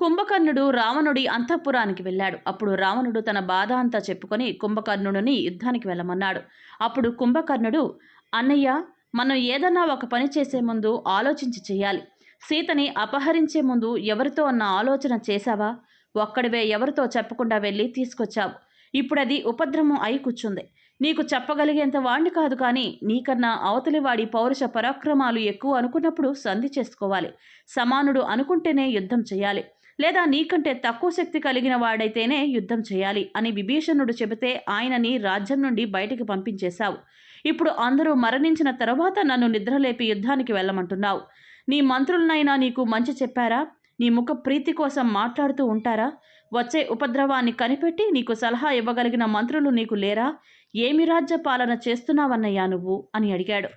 కుంభకర్ణుడు రావణుడి అంతఃపురానికి వెళ్ళాడు. అప్పుడు రావణుడు తన బాధ అంతా చెప్పుకొని కుంభకర్ణుడిని యుద్ధానికి వెళ్ళమన్నాడు. అప్పుడు కుంభకర్ణుడు అన్నయ్య మనం ఏదన్నా ఒక పని చేసే ముందు ఆలోచించి చేయాలి. సీతని అపహరించే ముందు ఎవరితో అన్న ఆలోచన చేశావా? ఒక్కడివే ఎవరితో చెప్పకుండా వెళ్ళి తీసుకొచ్చావు. ఇప్పుడది ఉపద్రవం అయి కూర్చుంది. నీకు చెప్పగలిగేంత వాణ్ణి కాదు కానీ నీకన్నా అవతలివాడి పౌరుష పరాక్రమాలు ఎక్కువ అనుకున్నప్పుడు సంధి చేసుకోవాలి. సమానుడు అనుకుంటేనే యుద్ధం చేయాలి. లేదా నీకంటే తక్కువ శక్తి కలిగిన వాడైతేనే యుద్ధం చేయాలి అని విభీషణుడు చెబితే ఆయనని రాజ్యం నుండి బయటికి పంపించేశావు. ఇప్పుడు అందరూ మరణించిన తర్వాత నన్ను నిద్రలేపి యుద్ధానికి వెళ్ళమంటున్నావు. నీ మంత్రులనైనా నీకు మంచి చెప్పారా? నీ ముఖ ప్రీతి కోసం మాట్లాడుతూ ఉంటారా? వచ్చే ఉపద్రవాన్ని కనిపెట్టి నీకు సలహా ఇవ్వగలిగిన మంత్రులు నీకు లేరా? ఏమి రాజ్య పాలన చేస్తున్నావన్నయ్యా నువ్వు? అని అడిగాడు.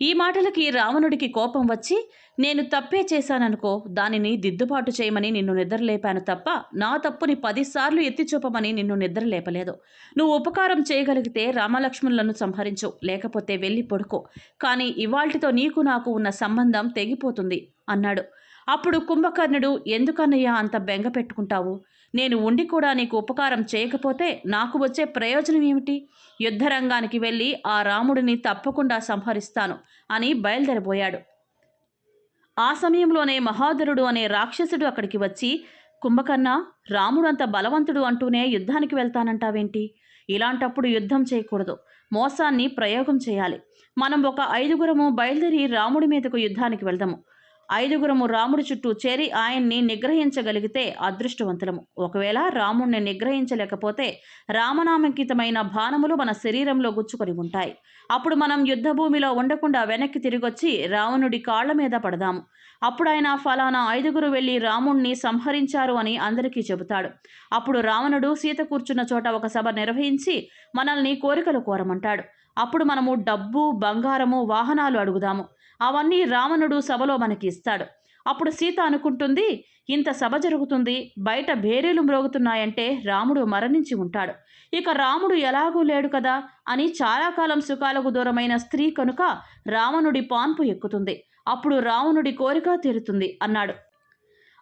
ఈ మాటలకి రావణుడికి కోపం వచ్చి నేను తప్పే చేశాననుకో దానిని దిద్దుబాటు చేయమని నిన్ను నిద్రలేపాను తప్ప నా తప్పుని పదిసార్లు ఎత్తి చూపమని నిన్ను నిద్రలేపలేదు. నువ్వు ఉపకారం చేయగలిగితే రామలక్ష్మణులను సంహరించు లేకపోతే వెళ్ళి పడుకో. కానీ ఇవాల్టితో నీకు నాకు ఉన్న సంబంధం తెగిపోతుంది అన్నాడు. అప్పుడు కుంభకర్ణుడు ఎందుకన్నయ్యా అంత బెంగ పెట్టుకుంటావు? నేను ఉండి కూడా నీకు ఉపకారం చేయకపోతే నాకు వచ్చే ప్రయోజనం ఏమిటి? యుద్ధరంగానికి వెళ్ళి ఆ రాముడిని తప్పకుండా సంహరిస్తాను అని బయలుదేరబోయాడు. ఆ సమయంలోనే మహాధరుడు అనే రాక్షసుడు అక్కడికి వచ్చి కుంభకర్ణ రాముడు అంత బలవంతుడు అంటూనే యుద్ధానికి వెళ్తానంటావేంటి? ఇలాంటప్పుడు యుద్ధం చేయకూడదు. మోసాన్ని ప్రయోగం చేయాలి. మనం ఒక ఐదుగురము బయలుదేరి రాముడి మీదకు యుద్ధానికి వెళ్దాము. ఐదుగురము రాముడి చుట్టూ చేరి ఆయన్ని నిగ్రహించగలిగితే అదృష్టవంతులము. ఒకవేళ రాముణ్ణి నిగ్రహించలేకపోతే రామనామంకితమైన బాణములు మన శరీరంలో గుచ్చుకొని ఉంటాయి. అప్పుడు మనం యుద్ధభూమిలో ఉండకుండా వెనక్కి తిరిగొచ్చి రావణుడి కాళ్ళ మీద పడదాము. అప్పుడు ఆయన ఫలానా ఐదుగురు వెళ్ళి రాముణ్ణి సంహరించారు అని అందరికీ చెబుతాడు. అప్పుడు రావణుడు సీత కూర్చున్న చోట ఒక సభ నిర్వహించి మనల్ని కోరికలు కోరమంటాడు. అప్పుడు మనము డబ్బు బంగారము వాహనాలు అడుగుదాము. అవన్నీ రావణుడు సభలో మనకి ఇస్తాడు అప్పుడు సీత అనుకుంటుంది ఇంత సభ జరుగుతుంది బయట భేరీలు మ్రోగుతున్నాయంటే రాముడు మరణించి ఉంటాడు. ఇక రాముడు ఎలాగూ లేడు కదా అని చాలా కాలం సుఖాలకు దూరమైన స్త్రీ కనుక రావణుడి పాన్పు ఎక్కుతుంది. అప్పుడు రావణుడి కోరిక తీరుతుంది అన్నాడు.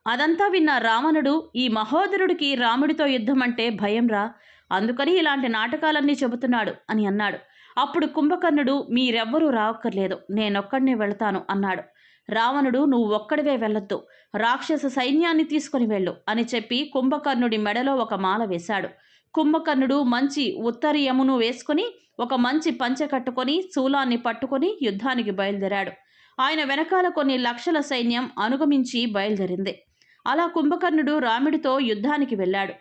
అదంతా విన్న రావణుడు ఈ మహోదరుడికి రాముడితో యుద్ధం అంటే భయం రా అందుకని ఇలాంటి నాటకాలన్నీ చెబుతున్నాడు అని అన్నాడు. అప్పుడు కుంభకర్ణుడు మీరెవ్వరూ రావక్కర్లేదు నేనొక్కడినే వెళతాను అన్నాడు. రావణుడు నువ్వు ఒక్కడివే వెళ్ళొద్దు రాక్షస సైన్యాన్ని తీసుకుని వెళ్ళు అని చెప్పి కుంభకర్ణుడి మెడలో ఒక మాల వేశాడు. కుంభకర్ణుడు మంచి ఉత్తరీయమును వేసుకుని ఒక మంచి పంచె కట్టుకొని శూలాన్ని పట్టుకొని యుద్ధానికి బయలుదేరాడు. ఆయన వెనకాల కొన్ని లక్షల సైన్యం అనుగమించి బయలుదేరింది. అలా కుంభకర్ణుడు రాముడితో యుద్ధానికి వెళ్ళాడు.